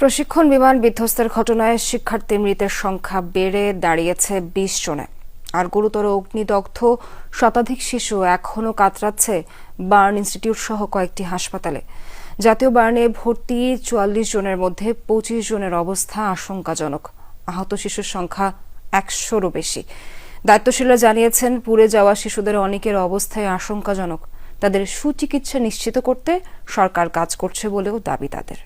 প্রশিক্ষণ বিমান বিধ্বস্তের ঘটনায় শিক্ষার্থী মৃতের সংখ্যা বেড়ে দাঁড়িয়েছে বিশ জনে। আর গুরুতর অগ্নিদগ্ধ শতাধিক শিশু এখনও কাতরাচ্ছে বার্ন ইনস্টিটিউট সহ কয়েকটি হাসপাতালে। জাতীয় বার্নে ভর্তি চুয়াল্লিশ জনের মধ্যে পঁচিশ জনের অবস্থা আশঙ্কাজনক। আহত শিশুর সংখ্যা একশোরও বেশি। দায়িত্বশীলরা জানিয়েছেন, পুড়ে যাওয়া শিশুদের অনেকের অবস্থায় আশঙ্কাজনক। তাদের সুচিকিৎসা নিশ্চিত করতে সরকার কাজ করছে বলেও দাবি তাদের।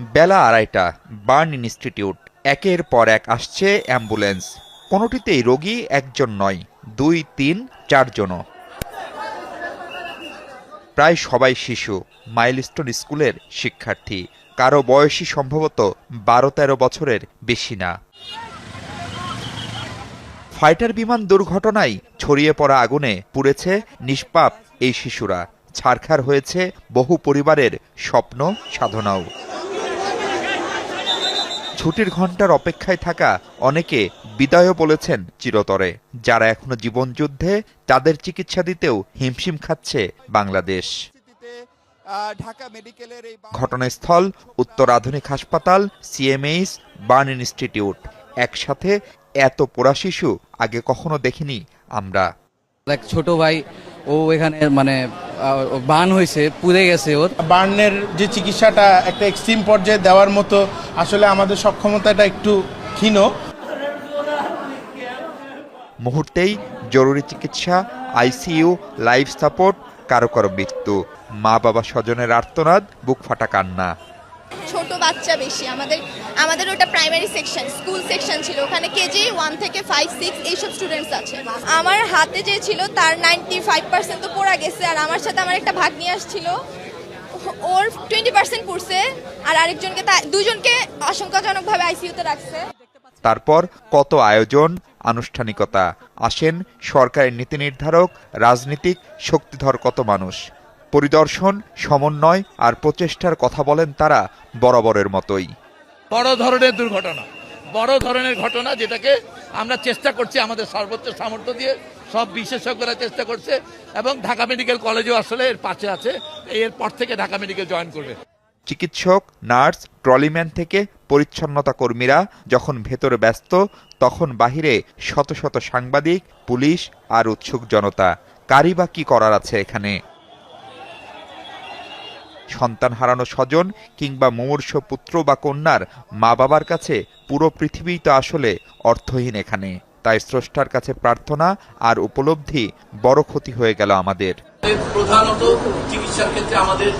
বেলা আড়াইটা, বার্ন ইনস্টিটিউট। একের পর এক আসছে অ্যাম্বুলেন্স। কোনোটিতেই রোগী একজন নয়, দুই, তিন, চারজনও। প্রায় সবাই শিশু, মাইলস্টোন স্কুলের শিক্ষার্থী। কারও বয়সী সম্ভবত বারো তেরো বছরের বেশি না। ফাইটার বিমান দুর্ঘটনায় ছড়িয়ে পড়া আগুনে পুড়েছে নিষ্পাপ এই শিশুরা। ছারখার হয়েছে বহু পরিবারের স্বপ্ন, সাধনাও। ছুটির ঘণ্টার অপেক্ষায় থাকা অনেকে বিদায়ও বলেছেন চিরতরে। যারা এখনও জীবনযুদ্ধে, তাদের চিকিৎসা দিতেও হিমশিম খাচ্ছে বাংলাদেশ। ঘটনাস্থল, উত্তর আধুনিক হাসপাতাল, সিএমএইচ, বার্ন ইনস্টিটিউট। একসাথে এত পোড়া শিশু আগে কখনো দেখিনি আমরা। এক ছোট ভাই ও এখানে মানে বান হয়েছে পুড়ে গেছে ওর। বার্নের যে চিকিৎসাটা একটা এক্সট্রিম পর্যায়ে দেওয়ার মতো আসলে আমাদের সক্ষমতাটা একটু ক্ষীণ। মুহূর্তেই জরুরি চিকিৎসা আইসিইউ লাইফ সাপোর্ট কারও কারও মৃত্যু। মা বাবা স্বজনের আর্তনাদ বুক ফাটা কান্না। ছোট বাচ্চা বেশি আমাদের আমাদের ওটা প্রাইমারি সেকশন স্কুল সেকশন ছিল। ওখানে কেজি ওয়ান থেকে ফাইভ সিক্স এইসব স্টুডেন্টস আছে। আমার হাতে যে ছিল তার নাইনটি ফাইভ পার্সেন্ট তো পড়া গেছে, আর আমার সাথে আমার একটা ভাগ নিয়ে আসছিল। ওর টোয়েন্টি পার্সেন্ট পড়ছে, আর আরেকজনকে দুজনকে আশঙ্কাজনকভাবে আইসিইউতে রাখছে। তারপর কত আয়োজন, আনুষ্ঠানিকতা? আসেন সরকারের নীতি নির্ধারক, রাজনীতিক, শক্তিধর কত মানুষ? পরিদর্শন, সমন্বয় আর প্রচেষ্টার কথা বলেন তারা বরাবরের মতোই। বড় ধরনের দুর্ঘটনা, বড় ধরনের ঘটনা যেটাকে আমরা চেষ্টা করছি আমাদের সর্বোচ্চ সামর্থ্য দিয়ে, সব বিশেষজ্ঞরা চেষ্টা করছে এবং ঢাকা মেডিকেল কলেজও আসলে এর পাশে আছে, এরপর থেকে ঢাকা মেডিকেল জয়েন করবে। চিকিৎসক, নার্স, ট্রলিম্যান থেকে পরিচ্ছন্নতা কর্মীরা যখন ভেতরে ব্যস্ত, তখন বাহিরে শত শত সাংবাদিক, পুলিশ আর উৎসুক জনতা। কারি বা কি করার আছে এখানে? সন্তান হারানো স্বজন কিংবা মুমূর্ষ পুত্র বা কন্যার মা বাবার কাছে পুরো পৃথিবী তো আসলে অর্থহীন এখানে। তাই স্রষ্টার কাছে প্রার্থনা আর উপলব্ধি বড় ক্ষতি হয়ে গেল আমাদের। প্রধানত চিকিৎসার ক্ষেত্রে আমাদের